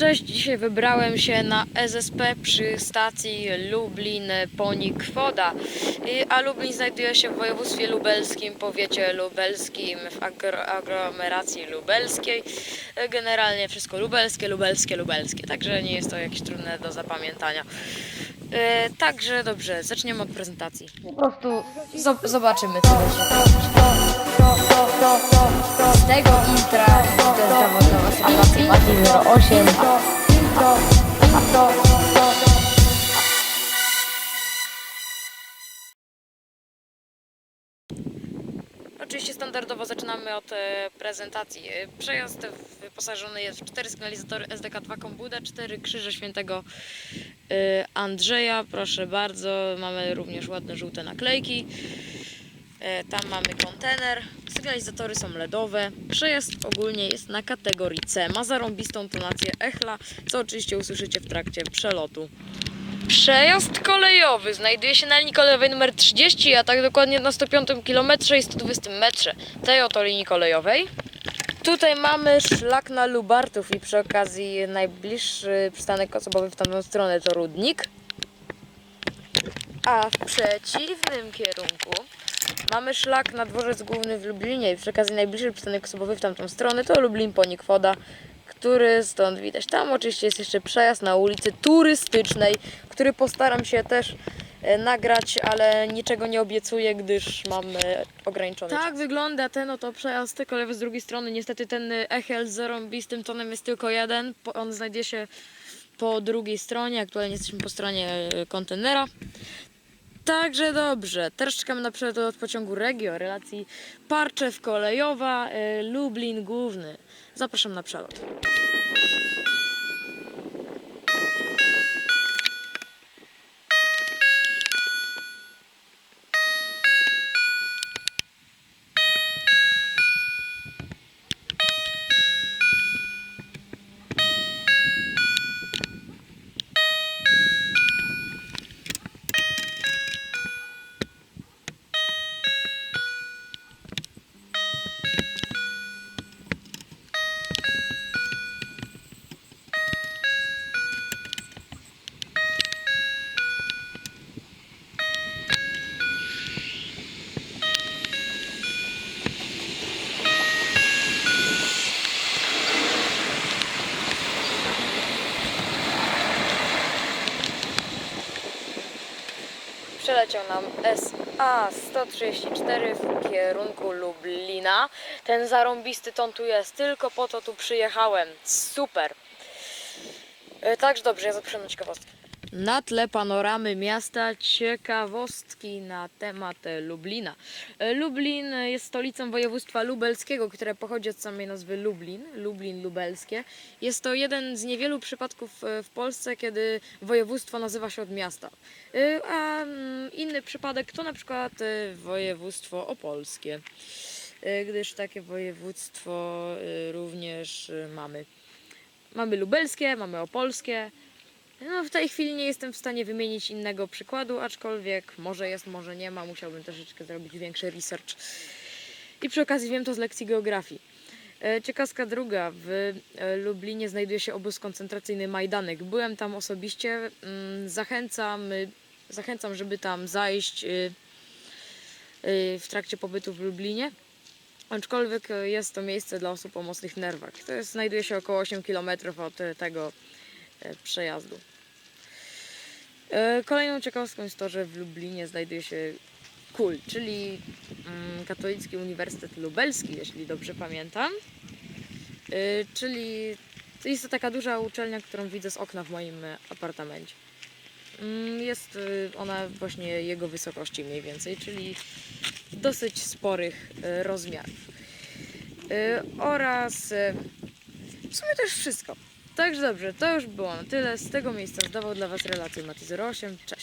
Cześć, dzisiaj wybrałem się na SSP przy stacji Lublin Ponik Woda. A Lublin znajduje się w województwie lubelskim, powiecie lubelskim, w aglomeracji lubelskiej. Generalnie wszystko lubelskie, lubelskie, lubelskie, także nie jest to jakieś trudne do zapamiętania. E, Także dobrze, zaczniemy od prezentacji. Po prostu zo- zobaczymy co z tego intra to jest zawodowa sytuacja Mati 08 Oczywiście standardowo zaczynamy od e, prezentacji. E, Przejazd wyposażony jest w cztery sygnalizatory SDK2 Kombuda, cztery krzyże świętego e, Andrzeja. Proszę bardzo, mamy również ładne żółte naklejki. E, Tam mamy kontener. Sygnalizatory są LEDowe. Przejazd ogólnie jest na kategorii C. Ma zarąbistą tonację echla, co oczywiście usłyszycie w trakcie przelotu. Przejazd kolejowy znajduje się na linii kolejowej numer 30, a tak dokładnie na 105 km i 120 metrze tej oto linii kolejowej. Tutaj mamy szlak na Lubartów i przy okazji najbliższy przystanek osobowy w tamtą stronę to Rudnik. A w przeciwnym kierunku mamy szlak na dworzec główny w Lublinie i przy okazji najbliższy przystanek osobowy w tamtą stronę to Lublin Ponik Woda, który stąd widać. Tam oczywiście jest jeszcze przejazd na ulicy turystycznej, który postaram się też e, nagrać, ale niczego nie obiecuję, gdyż mam e, ograniczony Tak wygląda ten oto przejazd kolejowy z drugiej strony. Niestety ten e, Echel z zarąbistym tonem jest tylko jeden. Po- On znajduje się po drugiej stronie. Aktualnie jesteśmy po stronie e, kontenera. Także dobrze. Teraz czekamy na przelot od pociągu Regio, relacji Parczew Kolejowa, e, Lublin Główny. Zapraszam na przelot. Przeleciał nam SA-134 w kierunku Lublina. Ten zarąbisty ton tu jest, tylko po to tu przyjechałem. Super. E, Także dobrze, ja zapraszam na ciekawostki. Na tle panoramy miasta ciekawostki na temat e, Lublina. E, Lublin jest stolicą województwa lubelskiego, które pochodzi od samej nazwy Lublin, Lublin lubelskie. Jest to jeden z niewielu przypadków e, w Polsce, kiedy województwo nazywa się od miasta. A mm, inny przypadek to na przykład województwo opolskie, gdyż takie województwo również mamy. Mamy lubelskie, mamy opolskie. No, w tej chwili nie jestem w stanie wymienić innego przykładu, aczkolwiek może jest, może nie ma. Musiałbym troszeczkę zrobić większy research. I przy okazji wiem to z lekcji geografii. E, Ciekawostka druga. W e, Lublinie znajduje się obóz koncentracyjny Majdanek. Byłem tam osobiście. Mm, Zachęcam, y, zachęcam żeby tam zajść y, y, w trakcie pobytu w Lublinie. Aczkolwiek e, jest to miejsce dla osób o mocnych nerwach. To jest, znajduje się około 8 km od tego przejazdu. E, Kolejną ciekawostką jest to, że w Lublinie znajduje się KUL, czyli mm, Katolicki Uniwersytet Lubelski, jeśli dobrze pamiętam. E, Czyli jest to taka duża uczelnia, którą widzę z okna w moim e, apartamencie. Mm, Jest e, ona właśnie jego wysokości mniej więcej, czyli dosyć sporych e, rozmiarów. E, Oraz e, w sumie już wszystko. Także dobrze, to już było na tyle. Z tego miejsca zdawał dla Was relację Mati 08. Cześć.